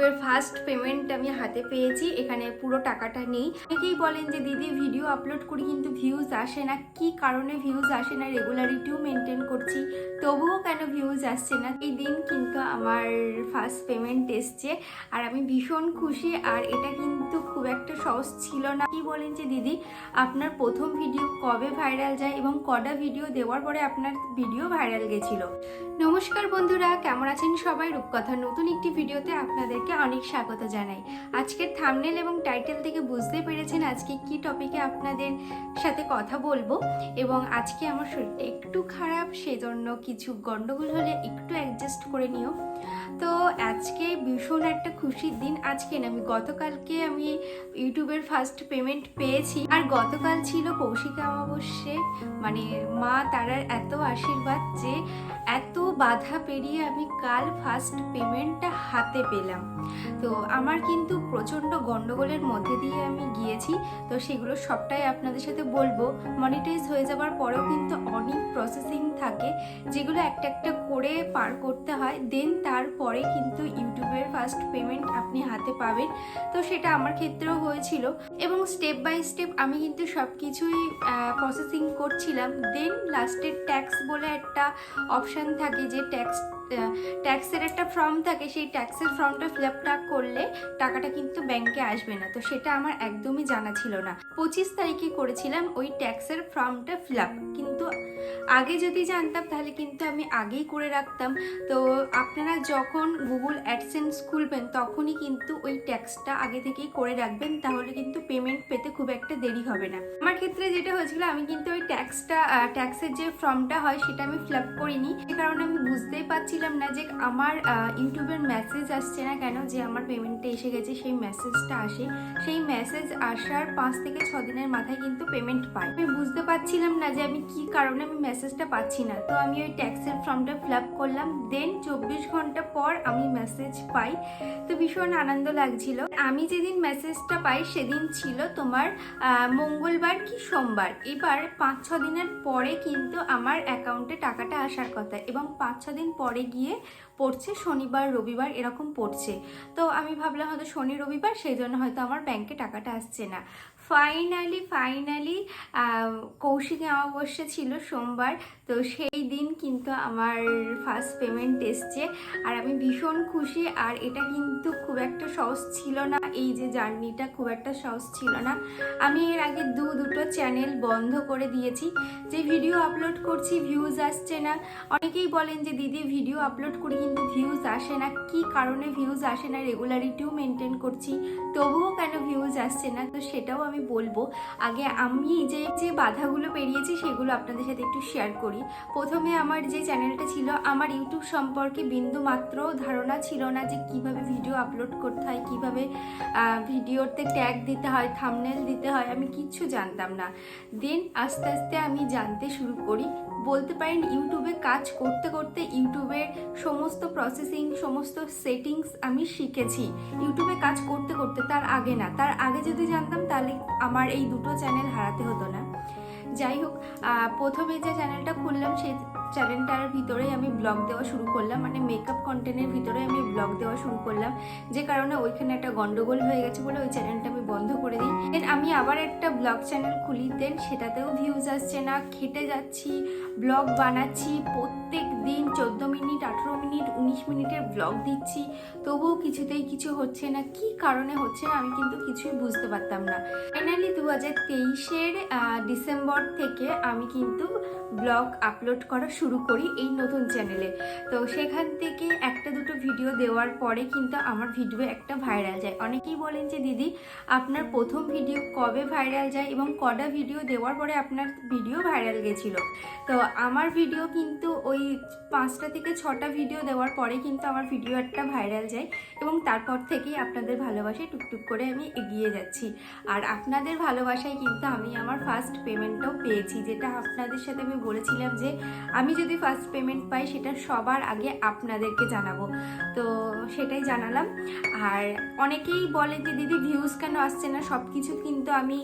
ইউটিউবের first payment আমি হাতে পেয়েছি, এখানে পুরো টাকাটা নেই। অনেকেই বলেন যে, দিদি ভিডিও আপলোড করি কিন্তু ভিউজ আসে না। কি কারণে ভিউজ আসে না? রেগুলারিটিও মেনটেন করছি, তবুও কেন ভিউজ আসছে না? এই দিন কিন্তু আমার ফার্স্ট পেমেন্ট এসছে, আর আমি ভীষণ খুশি, আর এটা কিন্তু খুব একটা সহজ ছিল না। কি বলেন যে, দিদি, আপনার প্রথম ভিডিও কবে ভাইরাল যায় এবং কটা ভিডিও দেওয়ার পরে আপনার ভিডিও ভাইরাল গেছিল? নমস্কার বন্ধুরা, কেমন আছেন সবাই? রূপকথার নতুন একটি ভিডিওতে আপনাদেরকে অনেক স্বাগত জানাই। আজকের থামনেল এবং টাইটেল থেকে বুঝতে পেরেছেন আজকে কি টপিকে আপনাদের সাথে কথা বলব এবং আজকে আমার শরীরটা একটু খারাপ, সেজন্য কিছু গন্ডগোল হলে একটু অ্যাডজাস্ট করে নিও। তো আজকে ভীষণ একটা খুশির দিন। আজকে না, আমি গতকালকে আমি ইউটিউবের ফার্স্ট পেমেন্ট পেয়েছি। আর গতকাল ছিল কৌশিকা অমাবস্যে। মানে মা তারার এত আশীর্বাদ যে এত বাধা পেরিয়ে আমি কাল ফার্স্ট পেমেন্টটা হাতে পেলাম। তো আমার কিন্তু প্রচণ্ড গন্ডগোলের মধ্যে দিয়ে আমি গিয়েছি, তো সেগুলো সবটাই আপনাদের সাথে বলব। মনিটাইজ হয়ে যাবার পরেও কিন্তু অনেক প্রসেসিং থাকে, যেগুলো একটা একটা করে পার করতে হয় দেন তারপরে কিন্তু ইউটিউবের ফার্স্ট পেমেন্ট আপনি হাতে পাবেন। তো সেটা আমার ক্ষেত্রেও হয়েছিল এবং স্টেপ বাই স্টেপ আমি কিন্তু সব কিছুই প্রসেসিং করছিলাম। দেন লাস্টের ট্যাক্স বলে একটা অপশান থাকে যে ট্যাক্স ট্যাক্সের একটা ফর্ম থাকে, সেই ট্যাক্সের ফর্মটা ফিল আপ না করলে টাকাটা কিন্তু ব্যাংকে আসবে না। তো সেটা আমার একদমই জানা ছিল না। পঁচিশ তারিখে করেছিলাম ওই ট্যাক্সের ফর্মটা ফিল আপ কিন্তু আগে যদি জানতাম, তাহলে কিন্তু আমি আগেই করে রাখতাম। তো আপনারা যখন গুগল অ্যাডসেন্স খুলবেন, তখনই কিন্তু ওই ট্যাক্সটা আগে থেকেই করে রাখবেন, তাহলে কিন্তু পেমেন্ট পেতে খুব একটা দেরি হবে না। আমার ক্ষেত্রে যেটা হয়েছিল, আমি কিন্তু ওই ট্যাক্সটা ট্যাক্সের যে ফর্মটা হয়, সেটা আমি ফিল আপ করিনি। সে কারণে আমি বুঝতেই পারছিলাম না যে আমার ইউটিউবের মেসেজ আসছে না কেন, যে আমার পেমেন্টটা এসে গেছে, সেই মেসেজটা আসে। সেই মেসেজ আসার পাঁচ থেকে ছ দিনের মাথায় কিন্তু পেমেন্ট পাই আমি বুঝতে পারছিলাম না যে আমি কি কারণে আমি মেসেজটা পাচ্ছি না। তো আমি ওই ট্যাক্সের ফর্মটা ফিল আপ করলাম। দেন চব্বিশ ঘণ্টা পর আমি মেসেজ পাই। তো ভীষণ আনন্দ লাগছিল। আমি যেদিন মেসেজটা পাই, সেদিন ছিল তোমার মঙ্গলবার কি সোমবার। এবার পাঁচ ছ দিনের পরে কিন্তু আমার অ্যাকাউন্টে টাকাটা আসার কথা এবং পাঁচ ছ দিন পরে গিয়ে পড়ছে শনিবার, রবিবার এরকম পড়ছে। তো আমি ভাবলাম হয়তো শনি, রবিবার, সেই জন্য হয়তো আমার ব্যাংকে টাকাটা আসছে না। ফাইনালি ফাইনালি কৌশিকী অমাবস্যা ছিল সোমবার, তো সেই দিন কিন্তু আমার ফার্স্ট পেমেন্ট এসছে। আর আমি ভীষণ খুশি, আর এটা কিন্তু খুব একটা সহজ ছিল না, এই যে জার্নিটা খুব একটা সহজ ছিল না। আমি এর আগে দু, দুটো চ্যানেল বন্ধ করে দিয়েছি, যে ভিডিও আপলোড করছি ভিউজ আসছে না। অনেকেই বলেন যে, দিদি ভিডিও আপলোড করি কিন্তু ভিউজ আসে না, কি কারণে ভিউজ আসে না? রেগুলারিটিও মেনটেন করছি, তবুও কেন ভিউজ আসছে না? তো সেটাও আমি বলব, আগে আমি যে যে বাধাগুলো পেরিয়েছি সেগুলো আপনাদের সাথে একটু শেয়ার করি। প্রথমে আমার যে চ্যানেলটা ছিল, আমার ইউটিউব সম্পর্কে বিন্দু মাত্র ধারণা ছিল না যে কীভাবে ভিডিও আপলোড করতে হয়, কীভাবে ভিডিওতে ট্যাগ দিতে হয় থামনেল দিতে হয়, আমি কিচ্ছু জানতাম না। দেন আস্তে আস্তে আমি জানতে শুরু করি। বলতে পারেন ইউটিউবে কাজ করতে করতে ইউটিউবের সমস্ত প্রসেসিং সমস্ত সেটিংস আমি শিখেছি। ইউটিউবে কাজ করতে করতে তার আগে না, তার আগে যদি জানতাম তাহলে আমার এই দুটো চ্যানেল হারাতে হতো না। যাই হোক প্রথমে যে চ্যানেলটা খুললাম, সেই চ্যানেলটার ভিতরেই আমি ব্লগ দেওয়া শুরু করলাম। মানে মেকআপ কন্টেন্টের ভিতরে আমি ব্লগ দেওয়া শুরু করলাম। যে কারণে ওইখানে একটা গন্ডগোল হয়ে গেছে বলে ওই চ্যানেলটা আমি বন্ধ করে দিই। দেন আমি আবার একটা ব্লগ চ্যানেল খুলি। দেন সেটাতেও ভিউজ আসছে না। খেটে যাচ্ছি ব্লগ বানাচ্ছি প্রত্যেক দিন। চোদ্দ মিনিট, আঠেরো মিনিট, উনিশ মিনিটের ব্লগ দিচ্ছি। তবুও কিছুতেই কিছু হচ্ছে না। কি কারণে হচ্ছে না আমি কিন্তু কিছুই বুঝতে পারতাম না। ফাইনালি দু হাজার তেইশের ডিসেম্বর থেকে আমি কিন্তু ব্লগ আপলোড করা শুরু করি এই নতুন চ্যানেলে তো সেখান থেকে একটা দুটো ভিডিও দেওয়ার পরে কিন্তু আমার ভিডিও একটা ভাইরাল যায়। অনেকেই বলেন যে, দিদি, আপনার প্রথম ভিডিও কবে ভাইরাল যায় এবং কটা ভিডিও দেওয়ার পরে আপনার ভিডিও ভাইরাল গেছিল? তো আমার ভিডিও কিন্তু ওই পাঁচটা থেকে ছটা ভিডিও দেওয়ার পরে কিন্তু আমার ভিডিও একটা ভাইরাল যায় এবং তারপর থেকেই আপনাদের ভালোবাসায় টুকটুক করে আমি এগিয়ে যাচ্ছি। আর আপনাদের ভালোবাসায় কিন্তু আমি আমার ফার্স্ট পেমেন্টও পেয়েছি, যেটা আপনাদের সাথে আমি বলেছিলাম যে আমি যদি ফার্স্ট পেমেন্ট পাই সেটা সবার আগে আপনাদেরকে জানাব। তো সেটাই জানালাম। আর অনেকেই বলে যে, দিদি ভিউজ কেন আসছে না? সব কিছু কিন্তু আমি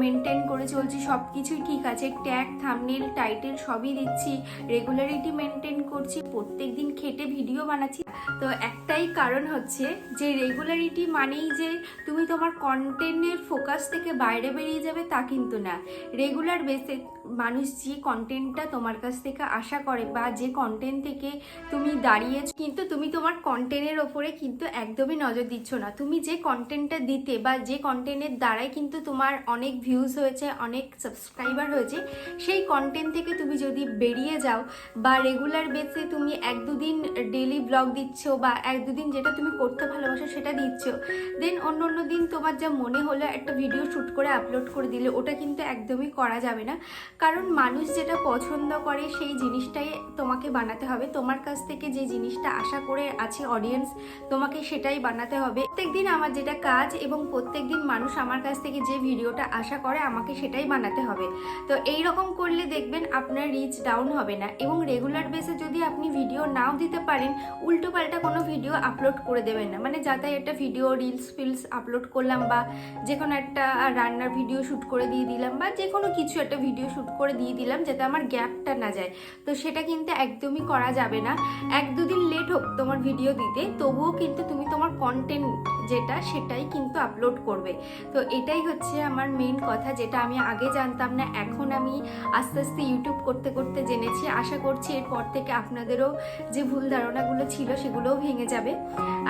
মেনটেন করে চলছি সব কিছুই ঠিক আছে। ট্যাগ থামনেল টাইটেল সবই দিচ্ছি রেগুলারিটি মেনটেন করছি প্রত্যেক দিন খেটে ভিডিও বানাচ্ছি। তো একটাই কারণ হচ্ছে যে রেগুলারিটি মানেই যে, তুমি তোমার কন্টেন্টের ফোকাস থেকে বাইরে বেরিয়ে যাবে তা কিন্তু না। রেগুলার বেসে মানুষ যে কন্টেন্টটা তোমার কাছ থেকে আশা করে বা যে কন্টেন্ট থেকে তুমি দাঁড়িয়েছ, কিন্তু তুমি তোমার কন্টেন্টের ওপরে কিন্তু একদমই নজর দিচ্ছ না। তুমি যে কন্টেন্টটা দিতে বা যে কন্টেন্টের দ্বারাই কিন্তু তোমার অনেক ভিউজ হয়েছে, অনেক সাবস্ক্রাইবার হয়েছে, সেই কন্টেন্ট থেকে তুমি যদি বেরিয়ে যাও বা রেগুলার বেসে তুমি এক দুদিন ডেলি ব্লগ দিচ্ছ বা এক দুদিন যেটা তুমি করতে ভালোবাসো সেটা দিচ্ছ দেন অন্য অন্য দিন তোমার যা মনে হলো একটা ভিডিও শ্যুট করে আপলোড করে দিলে, ওটা কিন্তু একদমই করা যাবে না। কারণ মানুষ যেটা পছন্দ করে সেই জিনিসটাই তোমাকে বানাতে হবে। তোমার কাছ থেকে যে জিনিসটা আশা করে আছে অডিয়েন্স তোমাকে সেটাই বানাতে হবে। প্রত্যেকদিন আমার যেটা কাজ এবং প্রত্যেকদিন মানুষ আমার কাছ থেকে যে ভিডিওটা আশা করে, আমাকে সেটাই বানাতে হবে। তো এই রকম করলে দেখবেন আপনার রিচ ডাউন হবে না এবং রেগুলার বেসে যদি আপনি ভিডিও নাও দিতে পারেন, উল্টো পাল্টা কোনো ভিডিও আপলোড করে দেবেন না। মানে যাতে একটা ভিডিও রিলস ফিলস আপলোড করলাম বা যে কোনো একটা রান্নার ভিডিও শ্যুট করে দিয়ে দিলাম বা যে কোনো কিছু একটা ভিডিও শ্যুট করে দিয়ে দিলাম যাতে আমার গ্যাপটা না যায়। তো সেটা কিন্তু একদমই করা যাবে না। এক দুদিন লেট হোক তোমার ভিডিও দিতে, তবুও কিন্তু তুমি তোমার কন্টেন্ট যেটা সেটাই কিন্তু আপলোড করবে। তো এটাই হচ্ছে আমার মেন কথা যেটা আমি আগে জানতাম না, এখন আমি আস্তে আস্তে ইউটিউব করতে করতে জেনেছি। আশা করছি এরপর থেকে আপনাদেরও যে ভুল ধারণাগুলো ছিল সেগুলোও ভেঙে যাবে।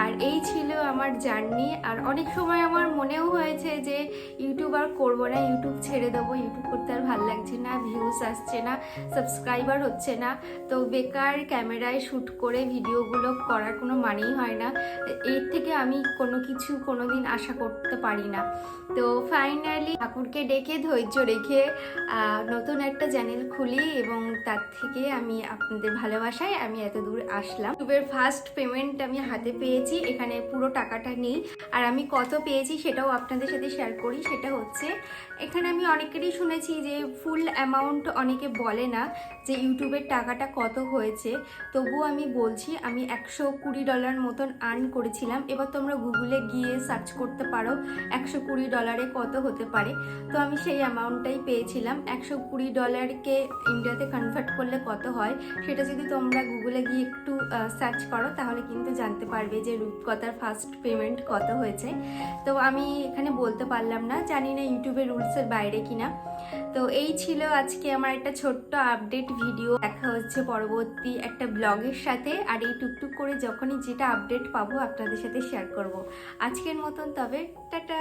আর এই ছিল আমার জার্নি। আর অনেক সময় আমার মনেও হয়েছে যে ইউটিউব আর করব না ইউটিউব ছেড়ে দেবো। ইউটিউব করতে আর ভালো লাগছে না ভিউজ আসছে না সাবস্ক্রাইবার হচ্ছে না। তো বেকার ক্যামেরায় শ্যুট করে ভিডিওগুলো করার কোনো মানেই হয় না। এর থেকে আমি কোনো কিছু কোনো দিন আশা করতে পারি না। তো ফাইনালি ঠাকুরকে ডেকে, ধৈর্য রেখে নতুন একটা চ্যানেল খুলি এবং তার থেকে আমি আপনাদের ভালোবাসায় আমি এত দূর আসলাম। ইউটিউবের ফার্স্ট পেমেন্ট আমি হাতে পেয়েছি, এখানে পুরো টাকাটা নেই। আর আমি কত পেয়েছি সেটাও আপনাদের সাথে শেয়ার করি, সেটা হচ্ছে এখানে আমি অনেকেরই শুনেছি যে ফুল অ্যামাউন্ট অনেকে বলে না যে ইউটিউবের টাকাটা কত হয়েছে। তবুও আমি বলছি, আমি একশো কুড়ি ডলার মতন আর্ন করেছিলাম। এবার তোমরা গুগলে গিয়ে সার্চ করতে পারো, একশো কুড়ি ডলারে কত হতে পারে। তো আমি সেই অ্যামাউন্টটাই পেয়েছিলাম। একশো কুড়ি ডলারকে ইন্ডিয়াতে কনভার্ট করলে কত হয়, সেটা যদি তোমরা গুগলে গিয়ে একটু সার্চ করো, তাহলে কিন্তু জানতে পারবে যে রূপকথার ফার্স্ট পেমেন্ট কত হয়েছে। তো আমি এখানে বলতে পারলাম না, জানি না ইউটিউবের রুলসের বাইরে কিনা। তো এই ছিল আজকে আমার একটা ছোট্ট আপডেট ভিডিও দেখা হচ্ছে পরবর্তী একটা ব্লগের সাথে, আর এই টুকটুক করে যখনই যেটা আপডেট পাবো, আপনাদের সাথে শেয়ার করব। আজকের মতন তবে টাটা।